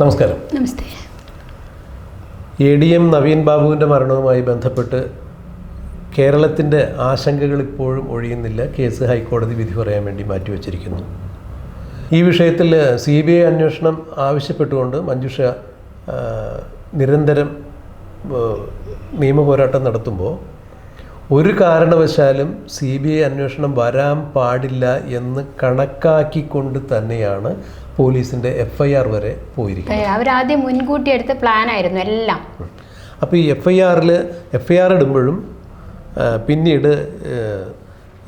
നമസ്കാരം. നമസ്തേ. A D M Naveen ബാബുവിന്റെ മരണവുമായി ബന്ധപ്പെട്ട് കേരളത്തിന്റെ ആശങ്കകൾ ഇപ്പോഴും ഒഴിയുന്നില്ല. കേസ് ഹൈക്കോടതി വിധി പറയാൻ വേണ്ടി മാറ്റിവെച്ചിരിക്കുന്നു. ഈ വിഷയത്തിൽ സി ബി ഐ അന്വേഷണം ആവശ്യപ്പെട്ടുകൊണ്ട് മഞ്ജുഷ നിരന്തരം നിയമ നിയമപോരാട്ടം നടത്തുമ്പോൾ ഒരു കാരണവശാലും സി ബി ഐ അന്വേഷണം വരാൻ പാടില്ല എന്ന് കണക്കാക്കിക്കൊണ്ട് തന്നെയാണ് പോലീസിന്റെ എഫ് ഐ ആർ വരെ പോയിരിക്കുന്നത് അവരാദ്യം മുൻകൂട്ടി എടുത്ത പ്ലാൻ ആയിരുന്നു എല്ലാം. അപ്പോൾ ഈ എഫ് ഐ ആറിൽ എഫ് ഐ ആർ ഇടുമ്പോഴും പിന്നീട്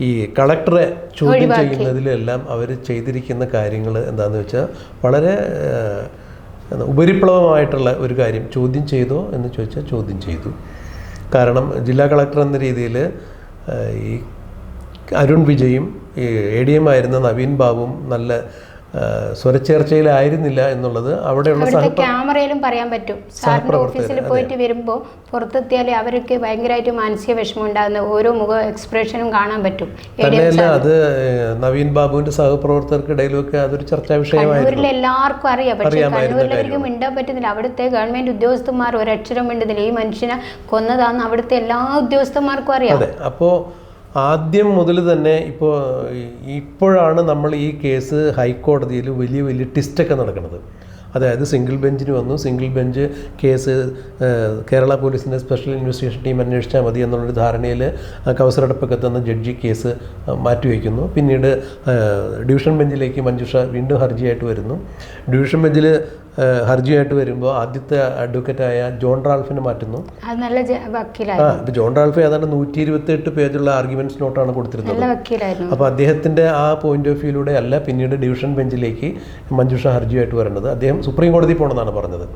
ഈ കളക്ടറെ ചോദ്യം ചെയ്യുന്നതിലെല്ലാം അവർ ചെയ്തിരിക്കുന്ന കാര്യങ്ങൾ എന്താണെന്ന് വെച്ചാൽ വളരെ ഉപരിപ്ലവമായിട്ടുള്ള ഒരു കാര്യം. ചോദ്യം ചെയ്തോ എന്ന് ചോദിച്ചാൽ ചോദ്യം ചെയ്തു. കാരണം ജില്ലാ കളക്ടർ എന്ന രീതിയിൽ ഈ അരുൺ വിജയും ഈ എ ഡി എം ആയിരുന്ന നവീൻ ബാബുവും നല്ല സ്വരച്ചേർച്ചയിലായിരുന്നില്ല എന്നുള്ളത് അവിടെയുള്ള ക്യാമറയിലും പറയാൻ പറ്റും. സാറിന്റെ ഓഫീസിൽ പോയിട്ട് വരുമ്പോൾ പുറത്തെത്തിയാൽ അവർക്ക് ഭയങ്കരമായിട്ട് മാനസിക വിഷമം ഉണ്ടാകുന്ന ഓരോ മുഖ എക്സ്പ്രഷനും കാണാൻ പറ്റും. തന്നെയല്ല അത് നവീൻ ബാബുവിന്റെ സഹപ്രവർത്തകർക്കിടയിലൊക്കെ അതൊരു ചർച്ചാ വിഷയമായിരുന്നു. എല്ലാവർക്കും അറിയാം. പക്ഷേ കണ്ണൂരിലേക്കും കണ്ണൂരിലേക്ക് മിണ്ടാൻ പറ്റുന്നില്ല. അവിടുത്തെ ഗവൺമെന്റ് ഉദ്യോഗസ്ഥന്മാർ ഒരക്ഷരം മിണ്ടുന്നില്ല. ഈ മനുഷ്യനെ കൊന്നതാന്ന് അവിടുത്തെ എല്ലാ ഉദ്യോഗസ്ഥന്മാർക്കും അറിയാം. അതെ അപ്പോൾ ആദ്യം മുതൽ തന്നെ ഇപ്പോൾ ഇപ്പോഴാണ് നമ്മൾ ഈ കേസ് ഹൈക്കോടതിയിൽ വലിയ വലിയ ടിസ്റ്റൊക്കെ നടക്കുന്നത്. അതായത് സിംഗിൾ ബെഞ്ചിന് വന്നു. സിംഗിൾ ബെഞ്ച് കേസ് കേരള പോലീസിന്റെ സ്പെഷ്യൽ ഇൻവെസ്റ്റിഗേഷൻ ടീം അന്വേഷിച്ചാൽ മതി എന്നുള്ളൊരു ധാരണയിൽ കൗസറടപ്പൊക്കെ തന്ന ജഡ്ജി കേസ് മാറ്റിവെക്കുന്നു. പിന്നീട് ഡിവിഷൻ ബെഞ്ചിലേക്ക് മഞ്ജുഷ വീണ്ടും ഹർജിയായിട്ട് വരുന്നു. ഡിവിഷൻ ബെഞ്ചിൽ ഹർജിയായിട്ട് വരുമ്പോൾ ആദ്യത്തെ അഡ്വക്കേറ്റായ ജോൺ റാൾഫിനെ മാറ്റുന്നു. ആ ഇപ്പം ജോൺ റാൾഫ് ഏതാണ്ട് നൂറ്റി ഇരുപത്തി എട്ട് പേജുള്ള ആർഗ്യുമെന്റ്സ് നോട്ടാണ് കൊടുത്തിരുന്നത്. അപ്പോൾ അദ്ദേഹത്തിന്റെ ആ പോയിന്റ് ഓഫ് വ്യൂയിലൂടെ അല്ല പിന്നീട് ഡിവിഷൻ ബെഞ്ചിലേക്ക് മഞ്ജുഷ ഹർജിയായിട്ട് വരേണ്ടത്. അദ്ദേഹം സുപ്രീം കോടതി പോകണമെന്നാണ് പറഞ്ഞത്.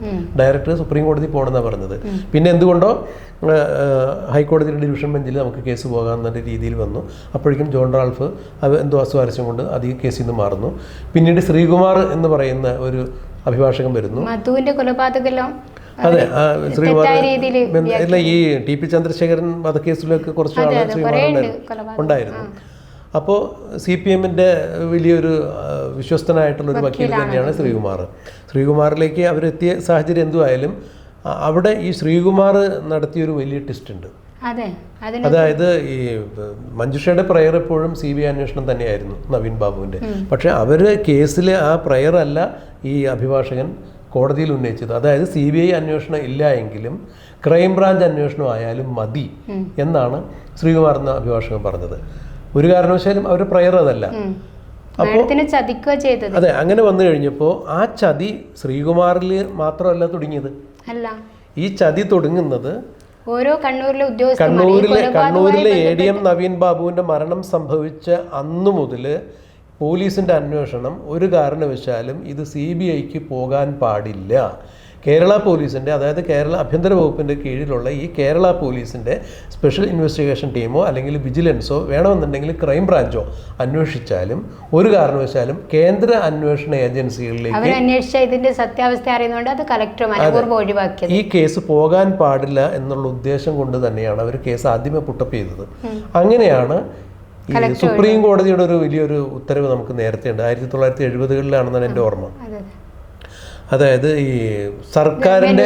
ഡയറക്ടർ സുപ്രീം കോടതി പോകണമെന്നാണ് പറഞ്ഞത്. പിന്നെ എന്തുകൊണ്ടോ ഹൈക്കോടതിയുടെ ഡിവിഷൻ ബെഞ്ചിൽ നമുക്ക് കേസ് പോകാമെന്ന രീതിയിൽ വന്നു. അപ്പോഴേക്കും ജോൺ റാൾഫ് അത് എന്തോ അസ്വാരസ്യം കൊണ്ട് അധികം കേസിൽ നിന്ന് മാറുന്നു. പിന്നീട് ശ്രീകുമാർ എന്ന് പറയുന്ന ഒരു അഭിഭാഷകൻ വരുന്നു. മധുവിന്റെ കൊലപാതകമെല്ലാം അതെ ശ്രീകുമാർ ഈ ടി പി ചന്ദ്രശേഖരൻ വധക്കേസിലൊക്കെ കുറച്ച് ആളുകൾ ഉണ്ടായിരുന്നു. അപ്പോൾ സി പി എമ്മിന്റെ വലിയൊരു വിശ്വസ്തനായിട്ടുള്ള ഒരു വക്കീൽ തന്നെയാണ് ശ്രീകുമാർ. ശ്രീകുമാറിലേക്ക് അവരെത്തിയ സാഹചര്യം എന്തുമായാലും അവിടെ ഈ ശ്രീകുമാർ നടത്തിയൊരു വലിയ ടെസ്റ്റ് ഉണ്ട്. അതെ അതായത് ഈ മഞ്ജുഷയുടെ പ്രയർ എപ്പോഴും സി ബി ഐ അന്വേഷണം തന്നെയായിരുന്നു നവീൻ ബാബുവിന്റെ പക്ഷേ അവർ കേസിൽ ആ പ്രയർ അല്ല ഈ അഭിഭാഷകൻ കോടതിയിൽ ഉന്നയിച്ചത്. അതായത് സി ബി ഐ അന്വേഷണം ഇല്ല എങ്കിലും ക്രൈംബ്രാഞ്ച് അന്വേഷണം ആയാലും മതി എന്നാണ് ശ്രീകുമാർ എന്ന അഭിഭാഷകൻ പറഞ്ഞത്. ഒരു കാരണവശാലും അവരുടെ പ്രയർ അതല്ല. അപ്പോൾ ചെയ്തത്. അതെ അങ്ങനെ വന്നു കഴിഞ്ഞപ്പോൾ ആ ചതി ശ്രീകുമാറിൽ മാത്രമല്ല തുടങ്ങിയത്. അല്ല. ഈ ചതി തുടങ്ങുന്നത് ഓരോ കണ്ണൂരിലെ കണ്ണൂരിലെ കണ്ണൂരിലെ എ ഡി എം നവീൻ ബാബുവിന്റെ മരണം സംഭവിച്ച അന്നു മുതൽ പോലീസിന്റെ അന്വേഷണം ഒരു കാരണവശാലും ഇത് സി ബി ഐക്ക് പോകാൻ പാടില്ല. കേരള പോലീസിന്റെ അതായത് കേരള ആഭ്യന്തര വകുപ്പിന്റെ കീഴിലുള്ള ഈ കേരള പോലീസിന്റെ സ്പെഷ്യൽ ഇൻവെസ്റ്റിഗേഷൻ ടീമോ അല്ലെങ്കിൽ വിജിലൻസോ വേണമെന്നുണ്ടെങ്കിൽ ക്രൈം ബ്രാഞ്ചോ അന്വേഷിച്ചാലും ഒരു കാരണവശാലും കേന്ദ്ര അന്വേഷണ ഏജൻസികളിലേക്ക് ഇതിന്റെ സത്യാവസ്ഥ അറിയുന്നതുകൊണ്ട് അത് കലക്ടർ മനപൂർവം ഒഴിവാക്കിയത്. ഈ കേസ് പോകാൻ പാടില്ല എന്നുള്ള ഉദ്ദേശം കൊണ്ട് തന്നെയാണ് അവർ കേസ് ആദ്യമേ പുട്ടപ്പ് ചെയ്തത്. അങ്ങനെയാണ് സുപ്രീം കോടതിയുടെ ഒരു വലിയൊരു ഉത്തരവ് നമുക്ക് നേരത്തെ ഉണ്ട് ആയിരത്തി തൊള്ളായിരത്തി എഴുപതുകളിലാണെന്നാണ് എന്റെ ഓർമ്മ. അതായത് ഈ സർക്കാരിന്റെ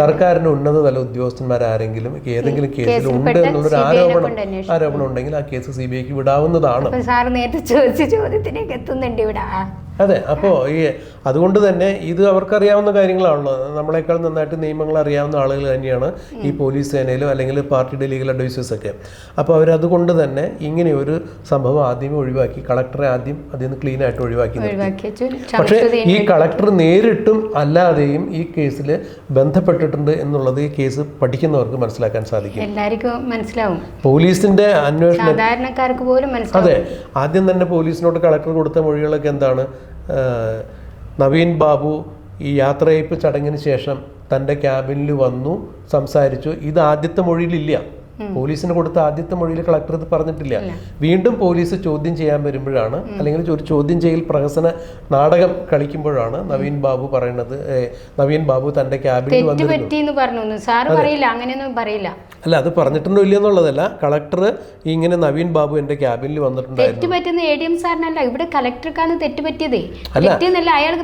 സർക്കാരിന്റെ ഉന്നതതല ഉദ്യോഗസ്ഥന്മാർ ആരെങ്കിലും ഏതെങ്കിലും കേസിൽ ഉണ്ട് എന്നുള്ളൊരു ആരോപണം ആരോപണം ഉണ്ടെങ്കിൽ ആ കേസ് സി ബി ഐക്ക് വിടാവുന്നതാണ്. സാർ നേരത്തെ ചോദിച്ച ചോദ്യത്തിലേക്ക് എത്തുന്നുണ്ട് ഇവിടെ. അതെ അപ്പോൾ ഈ അതുകൊണ്ട് തന്നെ ഇത് അവർക്കറിയാവുന്ന കാര്യങ്ങളാണല്ലോ. നമ്മളെക്കാൾ നന്നായിട്ട് നിയമങ്ങൾ അറിയാവുന്ന ആളുകൾ തന്നെയാണ് ഈ പോലീസ് സേനയിലും അല്ലെങ്കിൽ പാർട്ടിയുടെ ലീഗൽ അഡ്വൈസേഴ്സൊക്കെ. അപ്പോൾ അവരതുകൊണ്ട് തന്നെ ഇങ്ങനെ ഒരു സംഭവം ആദ്യമേ ഒഴിവാക്കി കളക്ടറെ ആദ്യം അതിൽ നിന്ന് ക്ലീൻ ആയിട്ട് ഒഴിവാക്കി. പക്ഷേ ഈ കളക്ടർ നേരിട്ടും അല്ലാതെയും ഈ കേസിൽ ബന്ധപ്പെട്ടിട്ടുണ്ട് എന്നുള്ളത് ഈ കേസ് പഠിക്കുന്നവർക്ക് മനസ്സിലാക്കാൻ സാധിക്കും. എല്ലാവർക്കും മനസ്സിലാവും. പോലീസിന്റെ അന്വേഷണം സാധാരണക്കാർക്ക് പോലും അതെ ആദ്യം തന്നെ പോലീസിനോട് കളക്ടർ കൊടുത്ത മൊഴികളൊക്കെ എന്താണ്? നവീൻ ബാബു ഈ യാത്രയയപ്പ് ചടങ്ങിന് ശേഷം തന്റെ ക്യാബിനിൽ വന്നു സംസാരിച്ചു. ഇത് ആദ്യത്തെ മൊഴിയിലില്ല. പോലീസിന് കൊടുത്ത ആദ്യത്തെ മൊഴിയിൽ കളക്ടർ ഇത് പറഞ്ഞിട്ടില്ല. വീണ്ടും പോലീസ് ചോദ്യം ചെയ്യാൻ വരുമ്പോഴാണ് അല്ലെങ്കിൽ ഒരു ചോദ്യം ചെയ്യൽ പ്രഹസന നാടകം കളിക്കുമ്പോഴാണ് നവീൻ ബാബു പറയുന്നത് നവീൻ ബാബു തന്റെ ക്യാബിനിൽ വന്നിരുന്നു. അല്ല അത് പറഞ്ഞിട്ടുണ്ടോ ഇല്ല എന്നുള്ളതല്ല. കളക്ടർ ഇങ്ങനെ നവീൻ ബാബു എന്റെ ക്യാബിനിൽ വന്നിട്ടുണ്ടായിരുന്നു. ഇവിടെ കളക്ടർക്കാണ്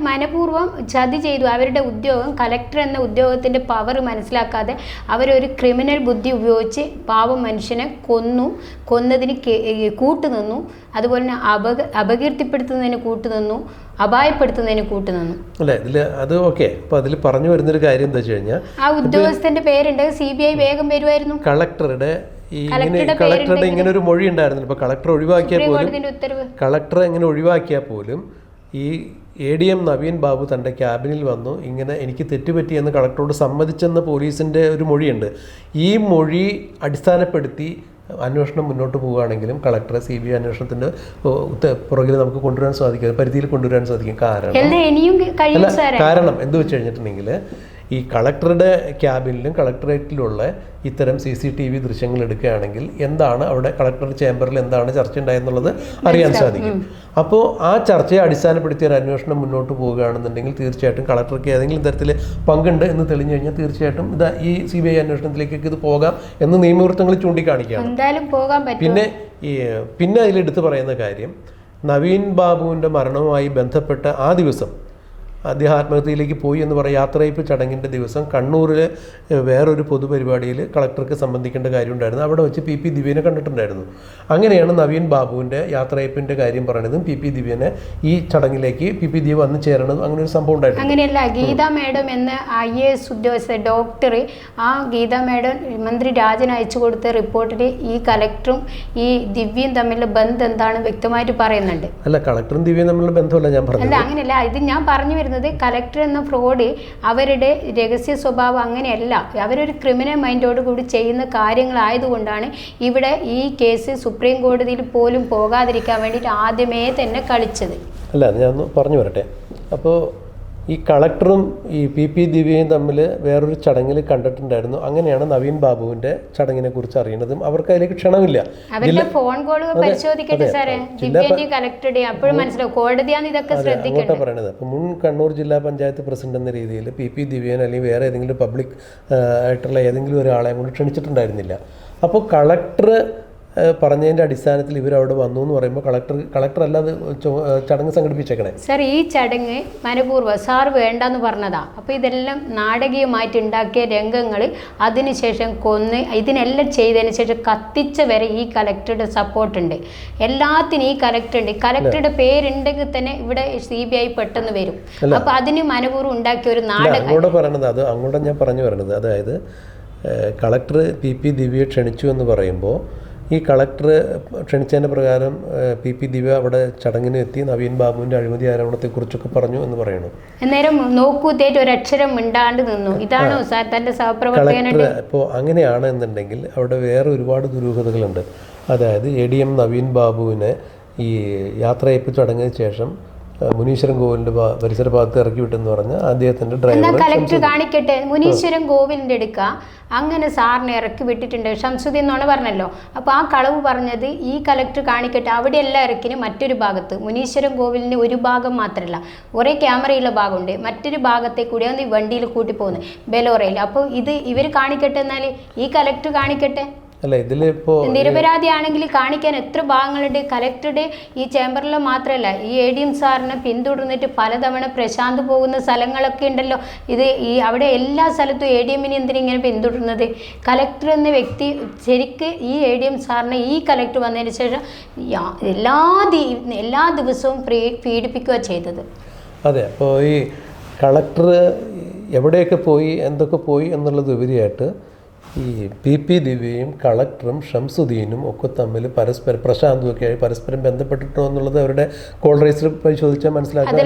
മനഃപൂർവം ചതി ചെയ്തു. അവരുടെ ഉദ്യോഗം കളക്ടർ എന്ന ഉദ്യോഗത്തിന്റെ പവർ മനസ്സിലാക്കാതെ അവരൊരു ക്രിമിനൽ ബുദ്ധി ഉപയോഗിച്ച് പാവം മനുഷ്യനെ കൊന്നു കൊന്നതിന് കൂട്ടുനിന്നു അതുപോലെ തന്നെ അപക അപകീർത്തിപ്പെടുത്തുന്നതിന് കൂട്ടുനിന്നു അപായപ്പെടുത്തുന്നതിന് കൂട്ടുനിന്നു. അല്ലെ? ഇതിൽ അത് ഓക്കെ. അപ്പൊ അതിൽ പറഞ്ഞു വരുന്നൊരു കാര്യം എന്താ വെച്ച് കഴിഞ്ഞാൽ ആ ഉദ്യോഗസ്ഥന്റെ പേരുണ്ട്. സി ബി ഐ വേഗം വരുമായിരുന്നു. കളക്ടറുടെ ഈ ഇങ്ങനെ കളക്ടറുടെ ഇങ്ങനെ. ഒരു മൊഴി ഉണ്ടായിരുന്നില്ല. ഇപ്പൊ കളക്ടർ ഒഴിവാക്കിയാൽ പോലും കളക്ടർ ഇങ്ങനെ ഒഴിവാക്കിയാൽ പോലും ഈ A D M Naveen Babu തന്റെ ക്യാബിനിൽ വന്നു. ഇങ്ങനെ എനിക്ക് തെറ്റുപറ്റിയെന്ന് കളക്ടറോട് സമ്മതിച്ചെന്ന പോലീസിന്റെ ഒരു മൊഴിയുണ്ട്. ഈ മൊഴി അടിസ്ഥാനപ്പെടുത്തി അന്വേഷണം മുന്നോട്ട് പോവുകയാണെങ്കിലും കളക്ടറെ സി ബി ഐ അന്വേഷണത്തിന്റെ പുറകിൽ നമുക്ക് കൊണ്ടുവരാൻ സാധിക്കും. പരിധിയിൽ കൊണ്ടുവരാൻ സാധിക്കും. കാരണം കാരണം എന്ത് വെച്ച് കഴിഞ്ഞിട്ടുണ്ടെങ്കിൽ ഈ കളക്ടറുടെ ക്യാബിനിലും കളക്ടറേറ്റിലുള്ള ഇത്തരം സി സി ടി വി ദൃശ്യങ്ങൾ എടുക്കുകയാണെങ്കിൽ എന്താണ് അവിടെ കളക്ടർ ചേംബറിൽ എന്താണ് ചർച്ച ഉണ്ടായെന്നുള്ളത് അറിയാൻ സാധിക്കും. അപ്പോൾ ആ ചർച്ചയെ അടിസ്ഥാനപ്പെടുത്തി ഒരു അന്വേഷണം മുന്നോട്ട് പോവുകയാണെന്നുണ്ടെങ്കിൽ തീർച്ചയായിട്ടും കളക്ടർക്ക് ഏതെങ്കിലും തരത്തിൽ പങ്കുണ്ട് എന്ന് തെളിഞ്ഞു കഴിഞ്ഞാൽ തീർച്ചയായിട്ടും ഇത് ഈ സി ബി ഐ അന്വേഷണത്തിലേക്കൊക്കെ ഇത് പോകാം എന്ന് നിയമവൃത്തങ്ങൾ ചൂണ്ടിക്കാണിക്കുകയാണ്. പിന്നെ ഈ പിന്നെ അതിലെടുത്ത് പറയുന്ന കാര്യം നവീൻ ബാബുവിന്റെ മരണവുമായി ബന്ധപ്പെട്ട ആ ദിവസം അദ്ദേഹം ആത്മഹത്യയിലേക്ക് പോയി എന്ന് പറയും യാത്രയപ്പ് ചടങ്ങിന്റെ ദിവസം കണ്ണൂരിൽ വേറൊരു പൊതുപരിപാടിയിൽ കളക്ടർക്ക് സംബന്ധിക്കേണ്ട കാര്യമുണ്ടായിരുന്നു. അവിടെ വെച്ച് പി പി ദിവ്യനെ കണ്ടിട്ടുണ്ടായിരുന്നു. അങ്ങനെയാണ് നവീൻ ബാബുവിന്റെ യാത്രയപ്പിന്റെ കാര്യം പറയുന്നതും പി പി ദിവ്യനെ ഈ ചടങ്ങിലേക്ക് പി പി ദിവ്യ വന്ന് ചേരണതും അങ്ങനെ ഒരു സംഭവം ഉണ്ടായിരുന്നു അങ്ങനെയല്ല ഗീത മാഡം എന്ന ഐ എ എസ് ഉദ്യോഗസ്ഥ ഡോക്ടർ ആ ഗീത മാഡം മന്ത്രി രാജൻ അയച്ചു കൊടുത്ത റിപ്പോർട്ടിൽ ഈ കളക്ടറും ഈ ദിവ്യയും തമ്മിലുള്ള ബന്ധം എന്താണ് വ്യക്തമായിട്ട് പറയുന്നുണ്ട്. അല്ല കളക്ടറും ദിവ്യയും തമ്മിലുള്ള ബന്ധമല്ല ഞാൻ പറഞ്ഞത്. അല്ല അങ്ങനെയല്ല ഇത് ഞാൻ പറഞ്ഞു വരുന്നത് കലക്ടർ എന്ന ഫ്രോഡ് അവരുടെ രഹസ്യ സ്വഭാവം അങ്ങനെയല്ല. അവരൊരു ക്രിമിനൽ മൈൻഡോട് കൂടി ചെയ്യുന്ന കാര്യങ്ങളായതുകൊണ്ടാണ് ഇവിടെ ഈ കേസ് സുപ്രീം കോടതിയിൽ പോലും പോകാതിരിക്കാൻ വേണ്ടിയിട്ട് ആദ്യമേ തന്നെ കളിച്ചത്. അല്ല ഞാൻ പറഞ്ഞു വരട്ടെ. അപ്പോൾ ഈ കളക്ടറും ഈ പി പി ദിവ്യയും തമ്മിൽ വേറൊരു ചടങ്ങിൽ കണ്ടിട്ടുണ്ടായിരുന്നു. അങ്ങനെയാണ് നവീൻ ബാബുവിന്റെ ചടങ്ങിനെ കുറിച്ച് അറിയുന്നതും അവർക്ക് അതിലേക്ക് ക്ഷണമില്ല. ഫോൺ കോളുകൾ പരിശോധിക്കട്ടെ സാറേ? പറയണത്. മുൻ കണ്ണൂർ ജില്ലാ പഞ്ചായത്ത് പ്രസിഡന്റ് എന്ന രീതിയിൽ പി പി ദിവ്യൻ അല്ലെങ്കിൽ വേറെ ഏതെങ്കിലും പബ്ലിക് ആയിട്ടുള്ള ഏതെങ്കിലും ഒരാളെ കൊണ്ട് ക്ഷണിച്ചിട്ടുണ്ടായിരുന്നില്ല. അപ്പോൾ കളക്ടർ പറഞ്ഞതിന്റെ അടിസ്ഥാനത്തിൽ ഇവർ അവിടെ വന്നു എന്ന് പറയുമ്പോൾ കളക്ടർ കളക്ടർ അല്ലാതെ ചടങ്ങ് സംഘടിപ്പിച്ചേക്കണേ? സാർ ഈ ചടങ്ങ് മനപൂർവം സാർ വേണ്ടെന്ന് പറഞ്ഞതാ. അപ്പോൾ ഇതെല്ലാം നാടകീയമായിട്ട് ഉണ്ടാക്കിയ രംഗങ്ങൾ അതിനുശേഷം കൊന്ന് ഇതിനെല്ലാം ചെയ്തതിന് ശേഷം കത്തിച്ച വരെ ഈ കലക്ടറുടെ സപ്പോർട്ട് ഉണ്ട്. എല്ലാത്തിനും ഈ കളക്ടർ ഉണ്ട്. കലക്ടറുടെ പേരുണ്ടെങ്കിൽ തന്നെ ഇവിടെ സി ബി ഐ പെട്ടെന്ന് വരും. അപ്പോൾ അതിന് മനപൂർവം ഉണ്ടാക്കിയ ഒരു നാടകം. അങ്ങോട്ട് പറയണത് അത് അങ്ങോട്ട് ഞാൻ പറഞ്ഞു വരണത്. അതായത് കളക്ടർ പി പി ദിവ്യയെ ക്ഷണിച്ചു എന്ന് പറയുമ്പോൾ ഈ കളക്ടർ ക്ഷണിച്ചതിന്റെ പ്രകാരം പി പി ദിവ്യ അവിടെ ചടങ്ങിന് എത്തി. നവീൻ ബാബുവിന്റെ അഴിമതി ആരോപണത്തെക്കുറിച്ചൊക്കെ പറഞ്ഞു എന്ന് പറയുന്നു അന്നേരം നോക്കൂത്തേറ്റ് അക്ഷരം മിണ്ടാണ്ട് നിന്നു. ഇതാണോ സാർ തന്റെ ഇപ്പോൾ അങ്ങനെയാണ് എന്നുണ്ടെങ്കിൽ അവിടെ വേറെ ഒരുപാട് ദുരൂഹതകളുണ്ട്. അതായത് എ ഡി എം നവീൻ ബാബുവിനെ ഈ യാത്രയപ്പ് ചടങ്ങിന് ശേഷം മുനീശ്വരൻ കോവിലിന്റെ പരിസര ഭാഗത്ത് ഇറക്കി വിട്ടെന്ന് പറഞ്ഞ അദ്ദേഹത്തിന്റെ ഡ്രൈവർ കളക്ടർ കാണിക്കട്ടെ? മുനീശ്വരൻ കോവിലിന്റെ എടുക്ക. അങ്ങനെ സാറിനെ ഇറക്കി വിട്ടിട്ടുണ്ട് ഷംസുദ്ദീൻ എന്നാണ് പറഞ്ഞല്ലോ. അപ്പോൾ ആ കളവ് പറഞ്ഞത് ഈ കളക്ടർ കാണിക്കട്ടെ. അവിടെ എല്ലാം ഇറക്കിന് മറ്റൊരു ഭാഗത്ത്. മുനീശ്വരൻ കോവിലിന് ഒരു ഭാഗം മാത്രമല്ല ഒരേ ക്യാമറയുള്ള ഭാഗമുണ്ട്. മറ്റൊരു ഭാഗത്തെ കൂടിയാണ് ഈ വണ്ടിയിൽ കൂട്ടി പോകുന്നത് ബെലോറയിൽ. അപ്പോൾ ഇത് ഇവർ കാണിക്കട്ടെ എന്നാൽ ഈ കളക്ടർ കാണിക്കട്ടെ? അല്ല നിരപരാധി നിരപരാധിയാണെങ്കിൽ കാണിക്കാൻ എത്ര ഭാഗങ്ങളുണ്ട്? കലക്ടറുടെ ഈ ചേംബറിൽ മാത്രമല്ല ഈ എ ഡി എം സാറിനെ പിന്തുടർന്നിട്ട് പലതവണ പ്രശാന്ത് പോകുന്ന സ്ഥലങ്ങളൊക്കെ ഉണ്ടല്ലോ. ഇത് ഈ അവിടെ എല്ലാ സ്ഥലത്തും എ ഡി എമ്മിനെ എന്തിനാ ഇങ്ങനെ പിന്തുടരുന്നത് കലക്ടർ എന്ന വ്യക്തി ശരിക്ക് ഈ എ ഡി എം സാറിനെ ഈ കലക്ടർ വന്നതിന് ശേഷം എല്ലാ എല്ലാ ദിവസവും പീഡിപ്പിക്കുക ചെയ്തത്. അതെ അപ്പോൾ ഈ കളക്ടർ എവിടെയൊക്കെ പോയി എന്തൊക്കെ പോയി എന്നുള്ളത് ഉപരിയായിട്ട് ഈ പി പി ദിവ്യയും കളക്ടറും ഷംസുദ്ദീനും ഒക്കെ തമ്മിൽ പരസ്പരം പ്രശാന്തും ഒക്കെ ആയി പരസ്പരം ബന്ധപ്പെട്ടിട്ടോ എന്നുള്ളത് അവരുടെ കോൾ രജിസ്റ്റർ പരിശോധിച്ചാൽ മനസ്സിലാക്കാം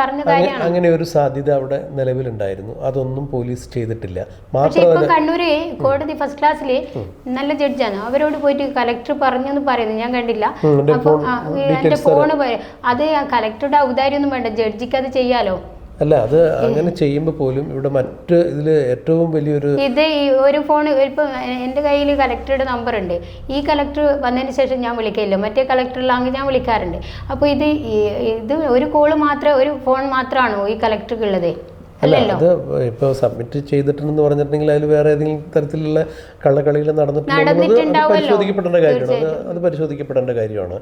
പറഞ്ഞ അങ്ങനെ ഒരു സാധ്യത അവിടെ നിലവിലുണ്ടായിരുന്നു. അതൊന്നും പോലീസ് ചെയ്തിട്ടില്ല. മാത്രമല്ല കണ്ണൂര് കോടതി ഫസ്റ്റ് ക്ലാസ്സിൽ നല്ല ജഡ്ജാണ്. അവരോട് പോയിട്ട് കലക്ടർ പറഞ്ഞെന്ന് പറയുന്നു. ഞാൻ കണ്ടില്ല. അപ്പൊ എന്റെ ഫോണ് അത് കലക്ടറുടെ ഔദാര്യൊന്നും വേണ്ട. ജഡ്ജിക്ക് അത് ചെയ്യാലോ. അല്ല അത് അങ്ങനെ ചെയ്യുമ്പോൾ പോലും ഇവിടെ മറ്റ് ഇതിൽ ഏറ്റവും വലിയൊരു ഇത് ഈ ഒരു ഫോൺ ഇപ്പം എന്റെ കയ്യിൽ കലക്ടറുടെ നമ്പർ ഉണ്ട്. ഈ കളക്ടർ വന്നതിന് ശേഷം ഞാൻ വിളിക്കില്ല മറ്റേ കലക്ടറിലാണെങ്കിൽ ഞാൻ വിളിക്കാറുണ്ട്. അപ്പോൾ ഇത് ഇത് ഒരു കോൾ മാത്രമേ ഒരു ഫോൺ മാത്രമാണോ ഈ കളക്ടർക്ക് ഉള്ളത്? അല്ല അത് ഇപ്പോൾ സബ്മിറ്റ് ചെയ്തിട്ടുണ്ടെന്ന് പറഞ്ഞിട്ടുണ്ടെങ്കിൽ അതിൽ വേറെ ഏതെങ്കിലും തരത്തിലുള്ള കള്ളക്കളികൾ നടന്നിട്ടുണ്ടോ എന്നുള്ളത് അത് പരിശോധിക്കപ്പെടേണ്ട കാര്യമാണ്. അത് പരിശോധിക്കപ്പെടേണ്ട കാര്യമാണ്.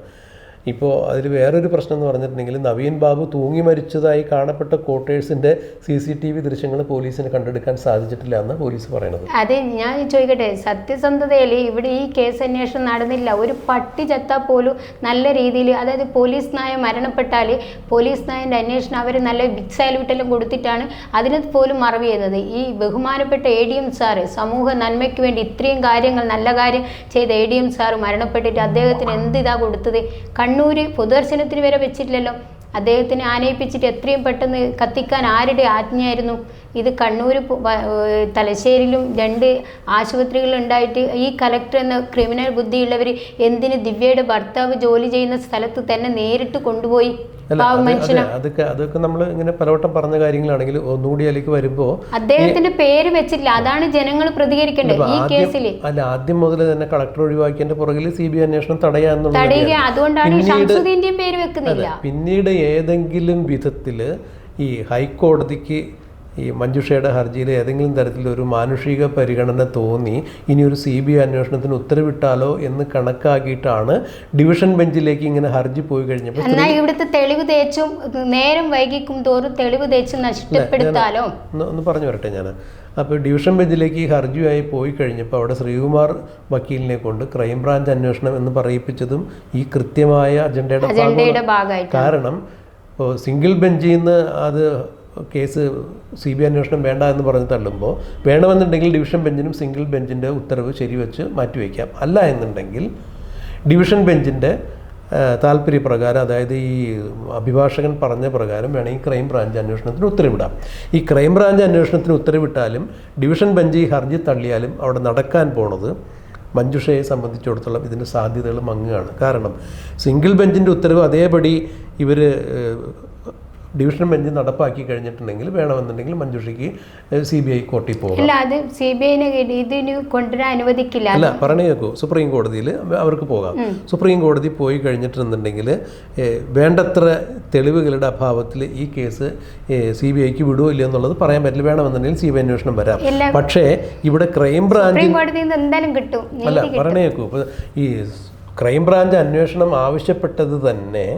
ഇപ്പോൾ അതിൽ വേറൊരു പ്രശ്നം എന്ന് പറഞ്ഞിട്ടുണ്ടെങ്കിൽ നവീൻ ബാബു തൂങ്ങി മരിച്ചതായി കാണപ്പെട്ട ക്വാർട്ടേഴ്സിന്റെ സി സി ടി വി ദൃശ്യങ്ങൾ പോലീസിന് കണ്ടെടുക്കാൻ സാധിച്ചിട്ടില്ല എന്ന് പോലീസ് പറയുന്നത് അതെ ഞാൻ ചോദിക്കട്ടെ സത്യസന്ധതയിൽ ഇവിടെ ഈ കേസ് അന്വേഷണം നടന്നില്ല. ഒരു പട്ടി ചത്താൽ പോലും നല്ല രീതിയിൽ അതായത് പോലീസ് നായ മരണപ്പെട്ടാൽ പോലീസ് നായന്റെ അന്വേഷണം അവർ നല്ല ബിഗ് സാലൂട്ടെല്ലാം കൊടുത്തിട്ടാണ് അതിന് പോലും മറവ് ചെയ്യുന്നത്. ഈ ബഹുമാനപ്പെട്ട എ ഡി എം സാറ് സമൂഹ നന്മയ്ക്ക് വേണ്ടി ഇത്രയും കാര്യങ്ങൾ നല്ല കാര്യം ചെയ്ത എ ഡി എം സാറ് മരണപ്പെട്ടിട്ട് അദ്ദേഹത്തിന് എന്ത് ഇതാ കൊടുത്തത്? കണ്ണൂർ പൊതുദർശനത്തിന് വരെ വെച്ചിട്ടില്ലല്ലോ. അദ്ദേഹത്തിനെ ആനയിപ്പിച്ചിട്ട് എത്രയും പെട്ടെന്ന് കത്തിക്കാൻ ആരുടെ ആജ്ഞയായിരുന്നു? ഇത് കണ്ണൂർ തലശ്ശേരിയിലും രണ്ട് ആശുപത്രികളുണ്ടായിട്ട് ഈ കലക്ടർ എന്ന ക്രിമിനൽ ബുദ്ധിയുള്ളവർ എന്തിന് ദിവ്യയുടെ ഭർത്താവ് ജോലി ചെയ്യുന്ന സ്ഥലത്ത് തന്നെ നേരിട്ട് കൊണ്ടുപോയി? അതൊക്കെ അതൊക്കെ നമ്മൾ ഇങ്ങനെ പലവട്ടം പറഞ്ഞ കാര്യങ്ങളാണെങ്കിൽ ഒന്നുകൂടി അതിലേക്ക് വരുമ്പോൾ അദ്ദേഹത്തിന്റെ പേര് വെച്ചില്ല. അതാണ് ജനങ്ങൾ പ്രതികരിക്കേണ്ടത് ഈ കേസിൽ അല്ല ആദ്യം മുതൽ തന്നെ കളക്ടർ ഒഴിവാക്കിയതിന്റെ പുറകിൽ സി ബി അന്വേഷണം തടയാന്നുള്ളത് പിന്നീട് ഏതെങ്കിലും വിധത്തിൽ ഈ ഹൈക്കോടതിക്ക് ഈ മഞ്ജുഷയുടെ ഹർജിയിൽ ഏതെങ്കിലും തരത്തിലൊരു മാനുഷിക പരിഗണന തോന്നി ഇനി ഒരു സി ബി ഐ അന്വേഷണത്തിന് ഉത്തരവിട്ടാലോ എന്ന് കണക്കാക്കിയിട്ടാണ് ഡിവിഷൻ ബെഞ്ചിലേക്ക് ഇങ്ങനെ ഹർജി പോയി കഴിഞ്ഞപ്പോൾ എന്നാൽ ഇവിടുത്തെ തെളിവ് തേച്ചും നേരം വൈകിക്കും തോറും തെളിവ് തേച്ച് നഷ്ടപ്പെടുത്താലോ ഒന്ന് പറഞ്ഞു വരട്ടെ ഞാൻ അപ്പോൾ ഡിവിഷൻ ബെഞ്ചിലേക്ക് ഈ ഹർജിയായി പോയി കഴിഞ്ഞപ്പോൾ അവിടെ ശ്രീകുമാർ വക്കീലിനെ കൊണ്ട് ക്രൈംബ്രാഞ്ച് അന്വേഷണം എന്ന് പറയിപ്പിച്ചതും ഈ കൃത്യമായ അജണ്ടയുടെ ഭാഗമാണ്. കാരണം ഇപ്പോൾ സിംഗിൾ ബെഞ്ചിൽ നിന്ന് അത് കേസ് സി ബി ഐ അന്വേഷണം വേണ്ട എന്ന് പറഞ്ഞ് തള്ളുമ്പോൾ വേണമെന്നുണ്ടെങ്കിൽ ഡിവിഷൻ ബെഞ്ചിനും സിംഗിൾ ബെഞ്ചിന്റെ ഉത്തരവ് ശരിവെച്ച് മാറ്റിവെക്കാം അല്ല എന്നുണ്ടെങ്കിൽ ഡിവിഷൻ ബെഞ്ചിന്റെ താല്പര്യപ്രകാരം അതായത് ഈ അഭിഭാഷകൻ പറഞ്ഞ പ്രകാരം വേണമെങ്കിൽ ക്രൈം ബ്രാഞ്ച് അന്വേഷണത്തിന് ഉത്തരവിടാം ഈ ക്രൈം ബ്രാഞ്ച് അന്വേഷണത്തിന് ഉത്തരവിട്ടാലും ഡിവിഷൻ ബെഞ്ച് ഈ ഹർജി തള്ളിയാലും അവിടെ നടക്കാൻ പോണത് മഞ്ജുഷയെ സംബന്ധിച്ചിടത്തോളം ഇതിന്റെ സാധ്യതകൾ മങ്ങുകയാണ്. കാരണം സിംഗിൾ ബെഞ്ചിന്റെ ഉത്തരവ് അതേപടി ഇവർ ഡിവിഷൻ ബെഞ്ച് നടപ്പാക്കി കഴിഞ്ഞിട്ടുണ്ടെങ്കിൽ വേണമെന്നുണ്ടെങ്കിൽ മഞ്ജുഷയ്ക്ക് സി ബി ഐ കോർട്ടിൽ പോകാം. അത് സി ബി ഐനെ ഇതിന് കൊണ്ടുവരാൻ അനുവദിക്കില്ല. അല്ല പറഞ്ഞു കേൾക്കൂ സുപ്രീം കോടതിയിൽ അവർക്ക് പോകാം. സുപ്രീം കോടതി പോയി കഴിഞ്ഞിട്ടുണ്ടെങ്കിൽ വേണ്ടത്ര തെളിവുകളുടെ അഭാവത്തിൽ ഈ കേസ് സി ബി ഐക്ക് വിടുമോ ഇല്ലയോ എന്നുള്ളത് പറയാൻ പറ്റില്ല. വേണമെന്നുണ്ടെങ്കിൽ സി ബി ഐ അന്വേഷണം വരാം. പക്ഷേ ഇവിടെ ക്രൈം ബ്രാഞ്ച് സുപ്രീം കോടതിയിൽ നിന്ന് എന്തായാലും കിട്ടും. അല്ല പറഞ്ഞു കേൾക്കൂ ഈ ക്രൈം ബ്രാഞ്ച് അന്വേഷണം ആവശ്യപ്പെട്ടത് തന്നെ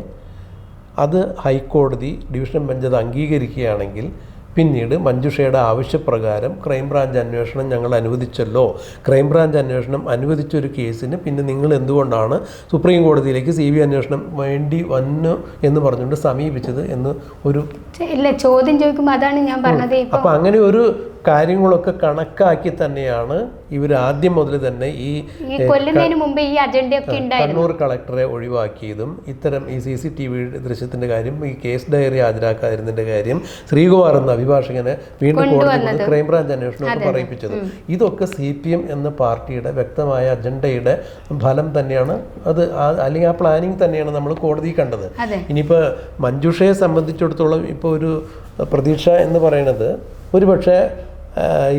അത് ഹൈക്കോടതി ഡിവിഷൻ ബെഞ്ച് അത് അംഗീകരിക്കുകയാണെങ്കിൽ പിന്നീട് മഞ്ജുഷയുടെ ആവശ്യപ്രകാരം ക്രൈംബ്രാഞ്ച് അന്വേഷണം ഞങ്ങൾ അനുവദിച്ചല്ലോ. ക്രൈംബ്രാഞ്ച് അന്വേഷണം അനുവദിച്ച ഒരു കേസിന് പിന്നെ നിങ്ങൾ എന്തുകൊണ്ടാണ് സുപ്രീം കോടതിയിലേക്ക് സി ബി അന്വേഷണം വേണ്ടി വന്നു എന്ന് പറഞ്ഞുകൊണ്ട് സമീപിച്ചത് എന്ന് ഒരു ഇല്ല ചോദ്യം ചോദിക്കുമ്പോൾ അതാണ് ഞാൻ പറഞ്ഞത്. ഇപ്പൊ അപ്പം അങ്ങനെ ഒരു കാര്യങ്ങളൊക്കെ കണക്കാക്കി തന്നെയാണ് ഇവർ ആദ്യം മുതൽ തന്നെ ഈ കണ്ണൂർ കളക്ടറെ ഒഴിവാക്കിയതും ഇത്തരം ഈ സി സി ടി വി ദൃശ്യത്തിന്റെ കാര്യം ഈ കേസ് ഡയറി ഹാജരാക്കാതിരുന്നതിന്റെ കാര്യം ശ്രീകുമാർ എന്ന അഭിഭാഷകനെ വീണ്ടും കോടതി ക്രൈംബ്രാഞ്ച് അന്വേഷണമൊക്കെ പറയിപ്പിച്ചത്. ഇതൊക്കെ സി പി എം എന്ന പാർട്ടിയുടെ വ്യക്തമായ അജണ്ടയുടെ ഫലം തന്നെയാണ്. അത് അല്ലെങ്കിൽ ആ പ്ലാനിങ് തന്നെയാണ് നമ്മൾ കോടതി കണ്ടത്. ഇനിയിപ്പോൾ മഞ്ജുഷയെ സംബന്ധിച്ചിടത്തോളം ഇപ്പോൾ ഒരു പ്രതീക്ഷ എന്ന് പറയുന്നത് ഒരു പക്ഷേ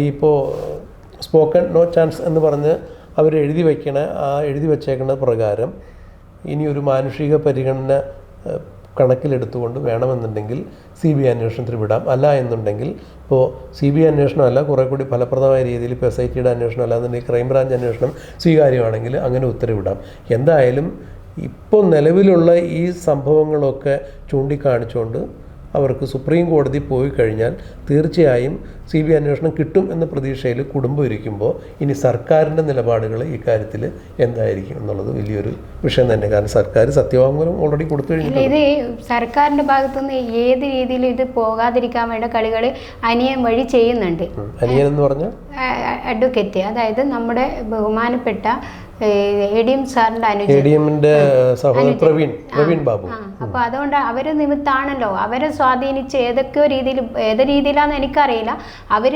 ഇപ്പോൾ സ്പോക്കൺ നോ ചാൻസ് എന്ന് പറഞ്ഞ് അവർ എഴുതി വയ്ക്കണ ആ എഴുതി വച്ചേക്കുന്ന പ്രകാരം ഇനി ഒരു മാനുഷിക പരിഗണന കണക്കിലെടുത്തുകൊണ്ട് വേണമെന്നുണ്ടെങ്കിൽ സി ബി ഐ അന്വേഷണത്തിന് വിടാം. അല്ല എന്നുണ്ടെങ്കിൽ ഇപ്പോൾ സി ബി ഐ അന്വേഷണമല്ല കുറേ കൂടി ഫലപ്രദമായ രീതിയിൽ ഇപ്പോൾ എസ് ഐ ടിയുടെ അന്വേഷണം അല്ലാന്നുണ്ടെങ്കിൽ ക്രൈംബ്രാഞ്ച് അന്വേഷണം സ്വീകാര്യമാണെങ്കിൽ അങ്ങനെ ഉത്തരവിടാം എന്തായാലും ഇപ്പോൾ നിലവിലുള്ള ഈ സംഭവങ്ങളൊക്കെ ചൂണ്ടിക്കാണിച്ചുകൊണ്ട് അവർക്ക് സുപ്രീം കോടതി പോയി കഴിഞ്ഞാൽ തീർച്ചയായും സി ബി അന്വേഷണം കിട്ടും എന്ന പ്രതീക്ഷയിൽ കുടുംബം ഇരിക്കുമ്പോൾ ഇനി സർക്കാരിന്റെ നിലപാടുകൾ ഇക്കാര്യത്തിൽ എന്തായിരിക്കും എന്നുള്ളത് വലിയൊരു വിഷയം തന്നെ. കാരണം സർക്കാർ സത്യവാങ്മൂലം ഓൾറെഡി കൊടുത്തു കഴിഞ്ഞു ഇത് സർക്കാരിന്റെ ഭാഗത്തുനിന്ന് ഏത് രീതിയിലും ഇത് പോകാതിരിക്കാൻ വേണ്ട കളികൾ അനിയൻ വഴി ചെയ്യുന്നുണ്ട്. അനിയൻ എന്ന് പറഞ്ഞാൽ അഡ്വക്കേറ്റ്. അതായത് നമ്മുടെ ബഹുമാനപ്പെട്ട സഹോദരൻ പ്രവീൺ പ്രവീൺ ബാബു. അപ്പൊ അതുകൊണ്ട് അവർ നിമിത്താണല്ലോ. അവരെ സ്വാധീനിച്ച് ഏതൊക്കെയോ രീതിയിൽ ഏത് രീതിയിലാന്ന് എനിക്കറിയില്ല. അവർ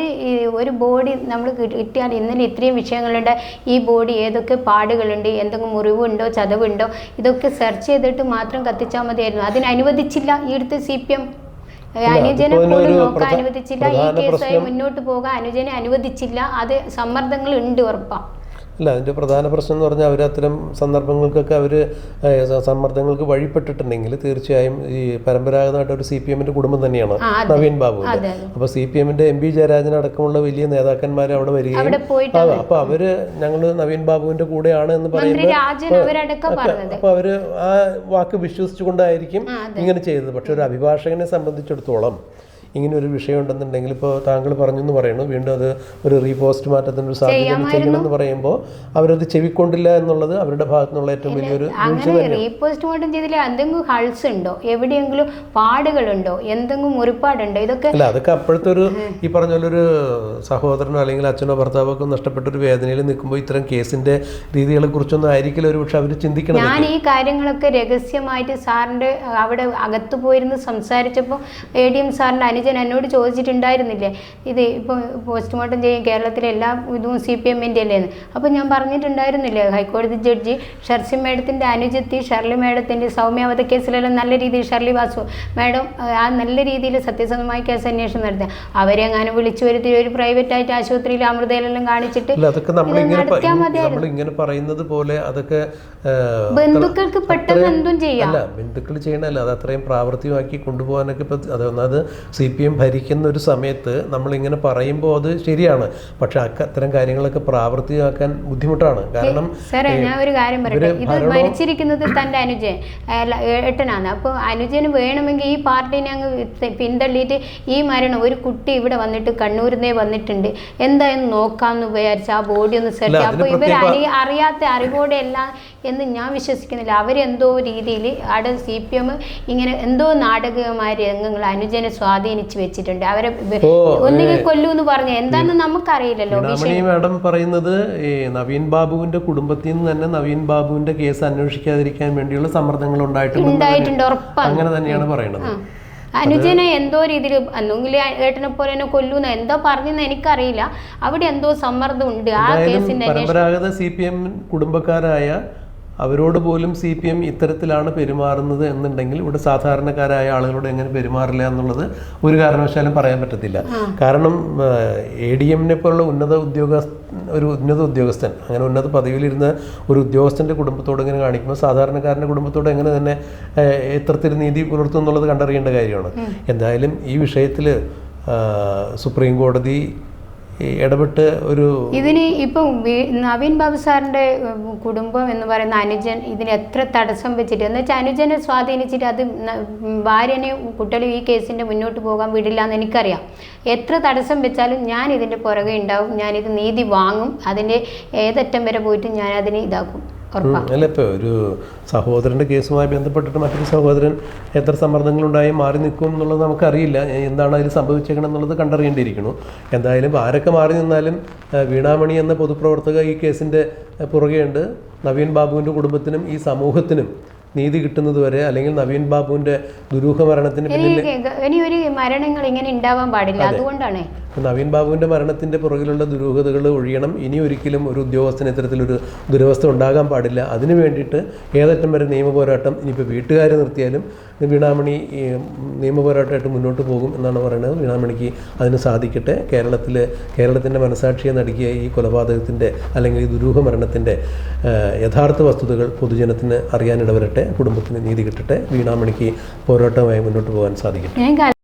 ഒരു ബോഡി നമ്മൾ കിട്ടിയാൽ ഇന്നലെ ഇത്രയും വിഷയങ്ങളുണ്ട്. ഈ ബോഡി ഏതൊക്കെ പാടുകളുണ്ട് എന്തെങ്കിലും മുറിവുണ്ടോ ചതവുണ്ടോ ഇതൊക്കെ സെർച്ച് ചെയ്തിട്ട് മാത്രം കത്തിച്ചാൽ മതിയായിരുന്നു. അതിന് അനുവദിച്ചില്ല ഈ അടുത്ത് സി പി എം. അനുജനെ പോലും നോക്കാൻ അനുവദിച്ചില്ല. ഈ കേസ് കേസായി മുന്നോട്ട് പോകാൻ അനുജനെ അനുവദിച്ചില്ല. അത് സമ്മർദ്ദങ്ങൾ ഉണ്ട് ഉറപ്പാ. അല്ല അതിന്റെ പ്രധാന പ്രശ്നം എന്ന് പറഞ്ഞാൽ അവർ അത്തരം സന്ദർഭങ്ങൾക്കൊക്കെ അവർ സമ്മർദ്ദങ്ങൾക്ക് വഴിപ്പെട്ടിട്ടുണ്ടെങ്കിൽ തീർച്ചയായും ഈ പരമ്പരാഗതമായിട്ട് ഒരു സി പി എമ്മിന്റെ കുടുംബം തന്നെയാണ്. നവീൻ ബാബു അപ്പോൾ സി പി എമ്മിന്റെ എം പി ജയരാജൻ അടക്കമുള്ള വലിയ നേതാക്കന്മാർ അവിടെ വരികയും അപ്പോൾ അവർ ഞങ്ങൾ നവീൻ ബാബുവിന്റെ കൂടെയാണ് എന്ന് പറഞ്ഞത്. അപ്പോൾ അവർ ആ വാക്ക് വിശ്വസിച്ചുകൊണ്ടായിരിക്കും ഇങ്ങനെ ചെയ്തത്. പക്ഷെ ഒരു അഭിഭാഷകനെ സംബന്ധിച്ചിടത്തോളം ഇങ്ങനെ ഒരു വിഷയം ഉണ്ടെന്നുണ്ടെങ്കിൽ ഇപ്പോൾ താങ്കൾ പറഞ്ഞു എന്ന് പറയുന്നു. വീണ്ടും അത് ഒരു റീപോസ്റ്റ് മാറ്റത്തിന് ഒരു സാധ്യത ചെയ്യണമെന്ന് പറയുമ്പോൾ അവരത് ചെവിക്കൊണ്ടില്ല എന്നുള്ളത് അവരുടെ ഭാഗത്തു നിന്നുള്ള ഏറ്റവും വലിയൊരു അങ്ങനെ റീപോസ്റ്റ്മോർട്ടം ചെയ്തില്ല. എന്തെങ്കിലും ഹൾസ് ഉണ്ടോ? എവിടെയെങ്കിലും പാടുകളുണ്ടോ? എന്തെങ്കിലും മുറിപ്പാടുണ്ടോ? ഇതൊക്കെ അല്ല അതൊക്കെ അപ്പോഴത്തെ ഒരു ഈ പറഞ്ഞ പോലെ ഒരു സഹോദരനോ അല്ലെങ്കിൽ അച്ഛനോ ഭർത്താവോ ഒക്കെ നഷ്ടപ്പെട്ട ഒരു വേദനയിൽ നിൽക്കുമ്പോൾ ഇത്തരം കേസിന്റെ രീതികളെ കുറിച്ചൊന്നും ആയിരിക്കില്ല ഒരു പക്ഷെ അവർ ചിന്തിക്കണം ഞാൻ ഈ കാര്യങ്ങളൊക്കെ രഹസ്യമായിട്ട് സാറിന്റെ അവിടെ അകത്ത് പോയിരുന്ന് സംസാരിച്ചപ്പോൾ എ ഡി എം സാറിന്റെ അനുജൻ എന്നോട് ചോദിച്ചിട്ടുണ്ടായിരുന്നില്ലേ? ഇത് ഇപ്പോൾ പോസ്റ്റ്മോർട്ടം ചെയ്യും കേരളത്തിലെ എല്ലാ ഇതും സി പി എമ്മിന്റെ അല്ലേന്ന് അപ്പോൾ ഞാൻ പറഞ്ഞിട്ടുണ്ടായിരുന്നില്ലേ ഹൈക്കോടതി ജഡ്ജി ഷർസി മേഡത്തിന്റെ അനുജത്തി ഷർലി മേഡത്തിന്റെ സൗമ്യാവധ കേസിലെല്ലാം നല്ല രീതിയിൽ ഷർലി വാസു മേഡം ആ നല്ല രീതിയിൽ സത്യസന്ധമായി കേസ് അന്വേഷണം നടത്തുക അവരെ അങ്ങനെ വിളിച്ചു വരുത്തി ഒരു പ്രൈവറ്റ് ആയിട്ട് ആശുപത്രിയിൽ അമൃതയിലെല്ലാം കാണിച്ചിട്ട് നടത്തിയാൽ മതിയായിരുന്നു. പറയുന്നത് പോലെ അതൊക്കെ ബന്ധുക്കൾക്ക് പെട്ടെന്ന് എന്തും ചെയ്യാം. ബന്ധുക്കൾ ചെയ്യണല്ലോ അത് അത്രയും പ്രാവർത്തികമാക്കി കൊണ്ടുപോകാനൊക്കെ ഇപ്പം അത് സി പി എം ഭരിക്കുന്ന ഒരു സമയത്ത് നമ്മളിങ്ങനെ പറയുമ്പോൾ അത് ശരിയാണ്. പക്ഷെ അത്തരം കാര്യങ്ങളൊക്കെ പ്രാവർത്തികമാക്കാൻ ബുദ്ധിമുട്ടാണ്. കാരണം സാറേ ഞാൻ ഒരു കാര്യം പറയട്ടെ. ഇത് മരിച്ചിരിക്കുന്നത് തന്റെ അനുജൻ ഏട്ടനാണ്. അപ്പോൾ അനുജന് വേണമെങ്കിൽ ഈ പാർട്ടീനെ അങ്ങ് പിന്തള്ളിയിട്ട് ഈ മരണം ഒരു കുട്ടി ഇവിടെ വന്നിട്ട് കണ്ണൂരിന്നേ വന്നിട്ടുണ്ട്. എന്തായെന്ന് നോക്കാമെന്ന് വിചാരിച്ച ആ ബോഡി ഒന്ന് സെർച്ച് അപ്പോൾ ഇവർ അറി അറിയാത്ത അറിവോടെ അല്ല എന്ന് ഞാൻ വിശ്വസിക്കുന്നില്ല. അവരെന്തോ രീതിയിൽ അവിടെ സി പി എം ഇങ്ങനെ എന്തോ നാടകമായ രംഗങ്ങൾ അനുജനെ സ്വാധീനിച്ച് വെച്ചിട്ടുണ്ട്. അവരെ ഒന്നുകിൽ കൊല്ലൂ എന്ന് പറഞ്ഞു എന്താണെന്ന് നമുക്കറിയില്ലല്ലോ മാഡം പറയുന്നത് ഈ നവീൻ ബാബുവിന്റെ കുടുംബത്തിൽ നിന്ന് തന്നെ നവീൻ ബാബുവിന്റെ കേസ് അന്വേഷിക്കാതിരിക്കാൻ വേണ്ടിയുള്ള സമ്മർദ്ദങ്ങൾ ഉണ്ടായിട്ടുണ്ട് അങ്ങനെ തന്നെയാണ് പറയുന്നത് അനുജനെ എന്തോ രീതിയിൽ ഒന്നുകിൽ ഏട്ടനെ പോലെ തന്നെ കൊല്ലൂന്ന് എന്തോ പറഞ്ഞെന്ന് എനിക്കറിയില്ല. അവിടെ എന്തോ സമ്മർദ്ദം ഉണ്ട് ആ കേസിന്റെ പരമ്പരാഗത സി പി എം കുടുംബക്കാരായ അവരോട് പോലും സി പി എം ഇത്തരത്തിലാണ് പെരുമാറുന്നത് എന്നുണ്ടെങ്കിൽ ഇവിടെ സാധാരണക്കാരായ ആളുകളോട് എങ്ങനെ പെരുമാറില്ല എന്നുള്ളത് ഒരു കാരണവശാലും പറയാൻ പറ്റത്തില്ല. കാരണം എ ഡി എമ്മിനെ പോലുള്ള ഉന്നത ഉദ്യോഗസ്ഥ ഒരു ഉന്നത ഉദ്യോഗസ്ഥൻ അങ്ങനെ ഉന്നത പദവിയിലിരുന്ന ഒരു ഉദ്യോഗസ്ഥന്റെ കുടുംബത്തോട് ഇങ്ങനെ കാണിക്കുമ്പോൾ സാധാരണക്കാരന്റെ കുടുംബത്തോട് എങ്ങനെ തന്നെ എത്രത്തിൽ നീതി പുലർത്തും എന്നുള്ളത് കണ്ടറിയേണ്ട കാര്യമാണ്. എന്തായാലും ഈ വിഷയത്തിൽ സുപ്രീം കോടതി ഇടപെട്ട് ഒരു ഇതിന് ഇപ്പം നവീൻ ബാബു സാറിന്റെ കുടുംബം എന്ന് പറയുന്ന അനുജൻ ഇതിന് എത്ര തടസ്സം വെച്ചിട്ട് എന്ന് വെച്ചാൽ അനുജനെ സ്വാധീനിച്ചിട്ട് അത് ഭാര്യനെ കുട്ടികളും ഈ കേസിന്റെ മുന്നോട്ട് പോകാൻ വിടില്ല എന്ന് എനിക്കറിയാം. എത്ര തടസ്സം വെച്ചാലും ഞാൻ ഇതിന്റെ പുറകെ ഉണ്ടാവും ഞാനിത് നീതി വാങ്ങും അതിന്റെ ഏതറ്റം വരെ പോയിട്ട് ഞാൻ അതിനെ ഇതാക്കും. അല്ല ഇപ്പോൾ ഒരു സഹോദരന്റെ കേസുമായി ബന്ധപ്പെട്ടിട്ട് മറ്റൊരു സഹോദരൻ എത്ര സമ്മർദ്ദങ്ങളുണ്ടായി മാറി നിൽക്കും എന്നുള്ളത് നമുക്കറിയില്ല. എന്താണ് അതിൽ സംഭവിച്ചേക്കണം എന്നുള്ളത് കണ്ടറിയേണ്ടിയിരിക്കുന്നു. എന്തായാലും ആരൊക്കെ മാറി നിന്നാലും വീണാമണി എന്ന പൊതുപ്രവർത്തക ഈ കേസിന്റെ പുറകെയുണ്ട്. നവീൻ ബാബുവിന്റെ കുടുംബത്തിനും ഈ സമൂഹത്തിനും നീതി കിട്ടുന്നത് വരെ അല്ലെങ്കിൽ നവീൻ ബാബുവിന്റെ ദുരൂഹ മരണത്തിന് ഇനി ഒരു മരണങ്ങൾ ഇങ്ങനെ ഉണ്ടാവാൻ പാടില്ല. അതുകൊണ്ടാണ്. നവീൻ ബാബുവിന്റെ മരണത്തിന്റെ പുറകിലുള്ള ദുരൂഹതകൾ ഒഴിയണം. ഇനി ഒരിക്കലും ഒരു ഉദ്യോഗസ്ഥന് ഇത്തരത്തിലൊരു ദുരവസ്ഥ ഉണ്ടാകാൻ പാടില്ല. അതിനു വേണ്ടിയിട്ട് ഏതറ്റം വരെ നിയമ പോരാട്ടം ഇനിയിപ്പോൾ വീട്ടുകാർ നിർത്തിയാലും വീണാമണി നിയമ പോരാട്ടമായിട്ട് മുന്നോട്ട് പോകും എന്നാണ് പറയുന്നത്. വീണാമണിക്ക് അതിന് സാധിക്കട്ടെ. കേരളത്തിൽ കേരളത്തിന്റെ മനസാക്ഷിയെ നടുക്കിയ ഈ കൊലപാതകത്തിന്റെ അല്ലെങ്കിൽ ഈ ദുരൂഹ മരണത്തിന്റെ യഥാർത്ഥ വസ്തുതകൾ പൊതുജനത്തിന് അറിയാനിടവരട്ടെ. കുടുംബത്തിന് നീതി കിട്ടട്ടെ. വീണാമണിക്ക് പോരാട്ടമായി മുന്നോട്ട് പോകാൻ സാധിക്കട്ടെ.